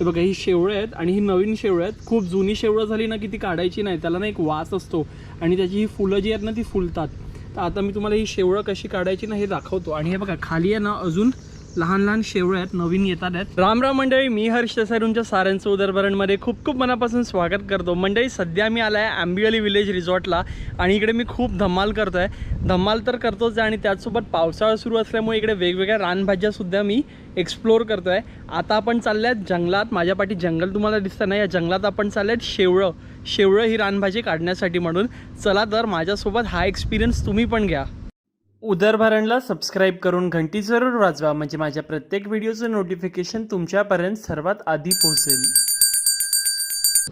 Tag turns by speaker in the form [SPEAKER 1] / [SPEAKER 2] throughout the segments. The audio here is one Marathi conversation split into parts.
[SPEAKER 1] हे बघा ही शेवळं आहेत आणि ही नवीन शेवळं आहेत. खूप जुनी शेवळं झाली ना की ती काढायची नाही. त्याला ना एक वास असतो आणि त्याची ही फुलं जी आहेत ना ती फुलतात. तर आता मी तुम्हाला ही शेवळं कशी काढायची ना हे दाखवतो. आणि हे बघा खाली आहे ना अजून लहान लहान शेवळं आहेत नवीन येतात आहेत. राम राम मंडळी मी हर्ष देसाई तुमच्या साऱ्यांचं उदरभरणमध्ये खूप खूप मनापासून स्वागत करतो. मंडळी सध्या मी आला आहे आंबिवली विलेज रिसॉर्टला आणि इकडे मी खूप धमाल करतो आहे धमाल तर करतोच आहे आणि त्याचसोबत पावसाळा सुरू असल्यामुळे इकडे वेगवेगळ्या रानभाज्यासुद्धा मी एक्सप्लोअर करतो आहे आता आपण चालले आहेत जंगलात. माझ्या पाठी जंगल तुम्हाला दिसतं नाही. या जंगलात आपण चालले आहेत शेवळं. शेवळं ही रानभाजी काढण्यासाठी म्हणून. चला तर माझ्यासोबत हा एक्सपिरियन्स तुम्ही पण घ्या. उदरभरणला सबस्क्राईब करून घंटी जरूर वाजवा म्हणजे माझ्या प्रत्येक व्हिडिओचं नोटिफिकेशन तुमच्यापर्यंत सर्वात आधी पोहोचेल.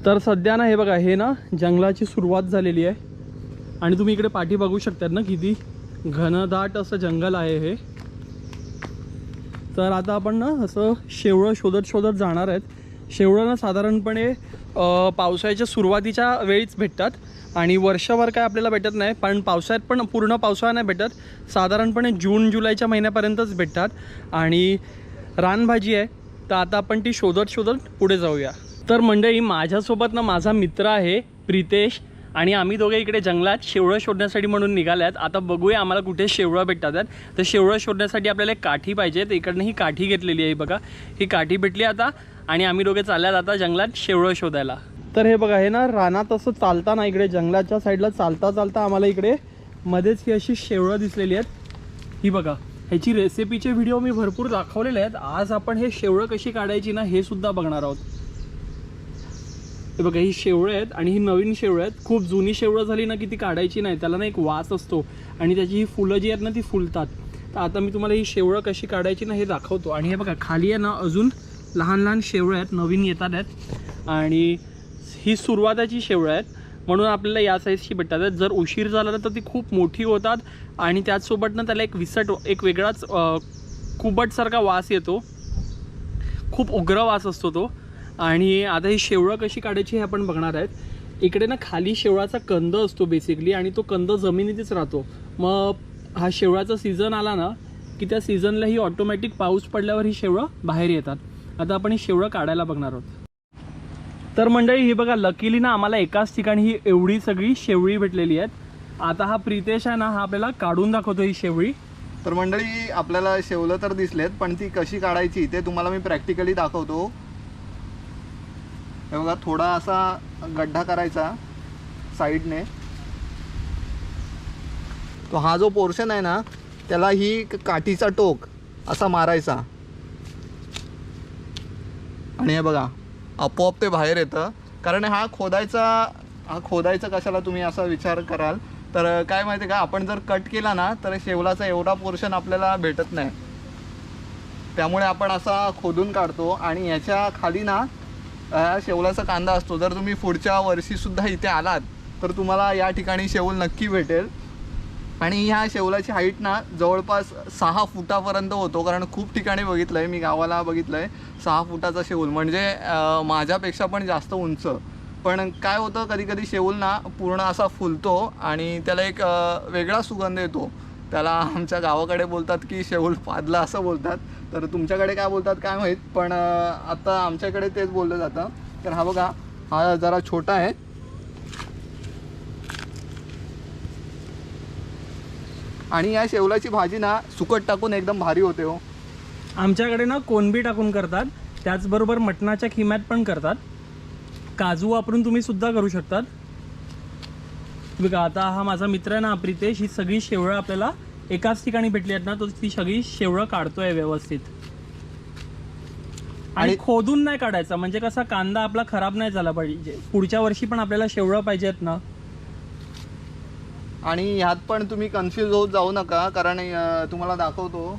[SPEAKER 1] तर सध्या ना हे बघा हे ना जंगलाची सुरुवात झालेली आहे. आणि तुम्ही इकडे पाठी बघू शकतात ना किती घनदाट असं जंगल आहे हे. तर आता आपण ना असं शेवळं शोधत शोधत जाणार आहेत. शेवळं ना साधारणपणे पावसाळ्याच्या सुरुवातीच्या वेळीच भेटतात. आणि वर्षभर काय आपल्याला भेटत नाही पण पावसाळ्यात पण पूर्ण पावसाळा नाही भेटत. साधारणपणे जून जुलैच्या महिन्यापर्यंतच भेटतात. आणि रानभाजी आहे तर आता आपण ती शोधत शोधत पुढे जाऊया. तर मंडळी माझ्यासोबत ना माझा मित्र आहे प्रितेश. आणि आम्ही दोघे इकडे जंगलात शेवळं शोधण्यासाठी म्हणून निघाल्यात. आता बघूया आम्हाला कुठे शेवळं भेटतात. तर शेवळं शोधण्यासाठी आपल्याला एक काठी पाहिजे. तर इकडनं ही काठी घेतलेली आहे बघा. ही काठी भेटली आता. आणि आम्ही दोघे चालल्यात आता जंगलात शेवळं शोधायला. तर हे बघा हे ना रानात असं चालताना इकडे जंगलाच्या साईडला चालता चालता आम्हाला इकडे मध्येच ही अशी शेवळं दिसलेली आहेत. ही बघा ह्याची रेसिपीचे व्हिडिओ मी भरपूर दाखवलेले आहेत. आज आपण हे शेवळं कशी काढायची ना हे सुद्धा बघणार आहोत. हे बघा ही शेवळं आहेत आणि ही नवीन शेवळं आहेत. खूप जुनी शेवळं झाली ना की ती काढायची नाही त्याला ना एक वास असतो आणि त्याची ही फुलं जी आहेत ना ती फुलतात. तर आता मी तुम्हाला ही शेवळं कशी काढायची ना हे दाखवतो. आणि हे बघा खाली आहे ना अजून लहान लहान शेवळं आहेत नवीन येतात आहेत. आणि ही सुरुवाताची शेवळं आहेत. म्हणून आपल्याला या साईजची भेटतात. जर उशीर झाला तर ती खूप मोठी होतात. आणि त्याचसोबतनं त्याला एक विसट एक वेगळाच कुबटसारखा वास येतो. खूप उग्र वास असतो तो. आणि आता ही शेवळं कशी काढायची हे आपण बघणार आहेत. इकडे ना खाली शेवळाचा कंद असतो बेसिकली आणि तो कंद जमिनीतच राहतो. मग हा शेवळाचा सीझन आला ना की त्या सीझनला ही ऑटोमॅटिक पाऊस पडल्यावर ही शेवळं बाहेर येतात. आता आपण ही शेवळं काढायला बघणार आहोत. तर मंडळी ही बघा लकीली ना आम्हाला एकाच ठिकाणी ही एवढी सगळी शेवळी भेटलेली आहेत. आता हा प्रितेश आहे ना हा आपल्याला काढून दाखवतो ही शेवळी.
[SPEAKER 2] तर मंडळी आपल्याला शेवलं तर दिसलेत पण ती कशी काढायची ते तुम्हाला मी प्रॅक्टिकली दाखवतो. हे बघा थोडा असा गड्ढा करायचा साईडने. तो हा जो पोर्शन आहे ना त्याला ही काठीचा टोक असा मारायचा. आणि हे बघा आपोआप ते बाहेर येतं. कारण हा खोदायचा हा खोदायचा कशाला तुम्ही असा विचार कराल? तर काय माहिती आहे का आपण जर कट केला ना तर शेवलाचा एवढा पोर्शन आपल्याला भेटत नाही. त्यामुळे आपण असा खोदून काढतो आणि याच्या खाली ना शेवलाचा कांदा असतो. जर तुम्ही पुढच्या वर्षीसुद्धा इथे आलात तर तुम्हाला या ठिकाणी शेवल नक्की भेटेल. आणि ह्या शेवलाची हाईट ना जवळपास सहा फुटापर्यंत होतो कारण खूप ठिकाणी बघितलं आहे मी गावाला बघितलं आहे सहा फुटाचा शेवल. म्हणजे माझ्यापेक्षा पण जास्त उंच. पण काय होतं कधी कधी शेवल ना पूर्ण असा फुलतो आणि त्याला एक वेगळा सुगंध येतो. त्याला आमच्या गावाकडे बोलतात की शेवल पादला असं बोलतात. तर तुमच्याकडे काय बोलतात काय माहीत पण आता आमच्याकडे तेच बोललं जातं. तर हा बघा हा जरा छोटा आहे. आणि या शेवलाची भाजी ना सुकट टाकून एकदम भारी होते हो.
[SPEAKER 1] आमच्याकडे ना कोणबी टाकून करतात त्याचबरोबर मटणाच्या खिम्यात पण करतात. काजू वापरून तुम्ही सुद्धा करू शकतात. बघा आता हा माझा मित्र आहे ना प्रितेश ही सगळी शेवळं आपल्याला एकाच ठिकाणी भेटली आहेत ना तो ती सगळी शेवळं काढतोय व्यवस्थित. आणि
[SPEAKER 2] आणि-
[SPEAKER 1] खोदून नाही काढायचा म्हणजे कसा कांदा आपला खराब नाही झाला पाहिजे. पुढच्या वर्षी पण आपल्याला शेवळं पाहिजेत ना.
[SPEAKER 2] आणि ह्यात पण तुम्ही कन्फ्यूज होत जाऊ नका कारण तुम्हाला दाखवतो.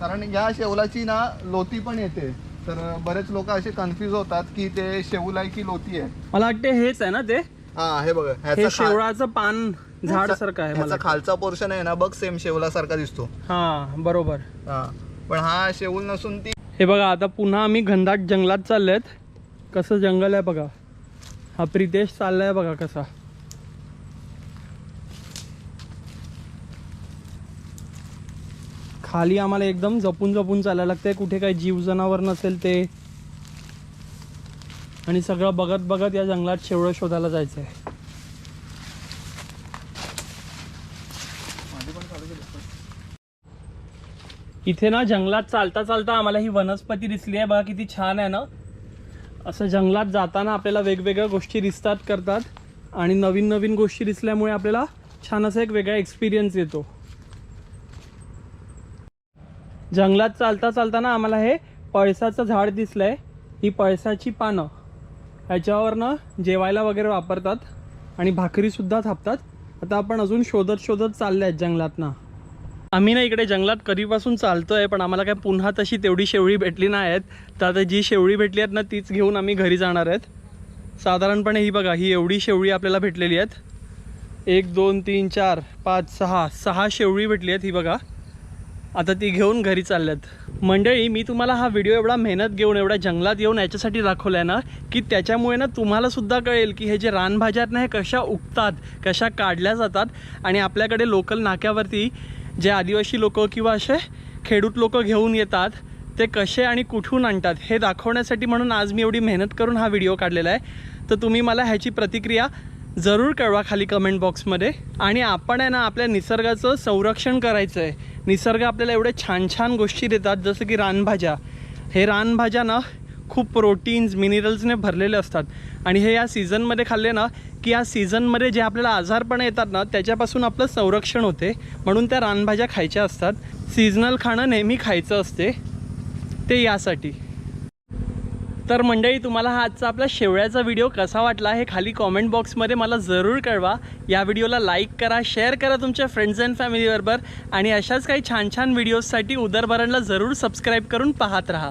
[SPEAKER 2] कारण या शेवलाची ना लोती पण येते. तर बरेच लोक असे कन्फ्यूज होतात की ते शेवल आहे की लोती आहे.
[SPEAKER 1] मला वाटते हेच आहे ना ते?
[SPEAKER 2] हा हे बघा
[SPEAKER 1] हे शेवळाचं पान झाड सारखं आहे मला
[SPEAKER 2] खालचा पोर्शन आहे ना बघ सेम शेवलासारखा दिसतो.
[SPEAKER 1] हा बरोबर.
[SPEAKER 2] हा पण हा शेवल नसून ती
[SPEAKER 1] हे बघा आता पुन्हा आम्ही घनदाट जंगलात चाललेत. कसं जंगल आहे बघा. हा प्रितेश चाललाय बघा कसा. खाली आम्हाला एकदम जपून जपून चालायला लागतंय. कुठे काही जीव जनावर नसेल ते. आणि सगळं बघत बघत या जंगलात शेवळं शोधायला जायचं आहे इथे ना जंगलात चालता चालता आम्हाला ही वनस्पती दिसली आहे. बघा किती छान आहे ना. असं जंगलात जाताना आपल्याला वेगवेगळ्या गोष्टी दिसतात करतात. आणि नवीन नवीन गोष्टी दिसल्यामुळे आपल्याला छान असा एक वेगळा एक्सपिरियन्स येतो. जंगलात चालता चालताना आम्हाला हे पळसाचं झाड दिसलंय. ही पळसाची पानं. ह्याच्यावरनं जेवायला वगैरे वापरतात आणि भाकरीसुद्धा थापतात. आता आपण अजून शोधत शोधत चालले आहेत जंगलातनं. आम्ही ना इकडे जंगलात कधीपासून चालतो आहे पण आम्हाला काय पुन्हा तशी तेवढी शेवळी भेटली नाही आहेत. तर आता जी शेवळी भेटली आहेत ना तीच घेऊन आम्ही घरी जाणार आहेत. साधारणपणे ही बघा ही एवढी शेवळी आपल्याला भेटलेली आहेत. एक दोन तीन चार पाच सहा सहा शेवळी भेटली आहेत ही बघा. आता ती घेऊन घरी चालल्यात. मंडळी मी तुम्हाला हा व्हिडिओ एवढा मेहनत घेऊन एवढ्या जंगलात येऊन याच्यासाठी दाखवला आहे ना की त्याच्यामुळे ना तुम्हाला सुद्धा कळेल की हे जे रानभाज्या आहेत ना हे कशा उगतात कशा काढल्या जातात आणि आपल्याकडे लोकल नाक्यावरती जे आदिवासी लोक किंवा असे खेडूत लोक घेऊन येतात ते कसे आणि कुठून आणतात हे दाखवण्यासाठी म्हणून आज मी एवढी मेहनत करून हा व्हिडिओ काढलेला आहे. तर तुम्ही मला ह्याची प्रतिक्रिया जरूर कळवा खाली कमेंट बॉक्समध्ये आणि आपण आहे ना आपल्या निसर्गाचं संरक्षण करायचं आहे निसर्ग आपल्याला एवढे छान छान गोष्टी देतात जसं की रानभाज्या. हे रानभाज्या ना खूप प्रोटीन्स मिनरल्सने भरलेले असतात. आणि हे या सीझनमध्ये खाल्ले ना की या सीझनमध्ये जे आपल्याला आजारपणं येतात ना त्याच्यापासून आपलं संरक्षण होते. म्हणून त्या रानभाज्या खायच्या असतात. सीझनल खाणं नेहमी खायचं असते. ते यासाठी. तर मंडळी तुम्हाला हा आजचा आपला शेवळ्याचा व्हिडिओ कसा वाटला हे खाली कॉमेंट बॉक्समध्ये मला जरूर कळवा. या व्हिडिओला लाईक करा शेअर करा तुमच्या फ्रेंड्स अँड फॅमिलीबरोबर आणि अशाच काही छान छान व्हिडिओजसाठी उदरभरणला जरूर सबस्क्राईब करून पाहत राहा.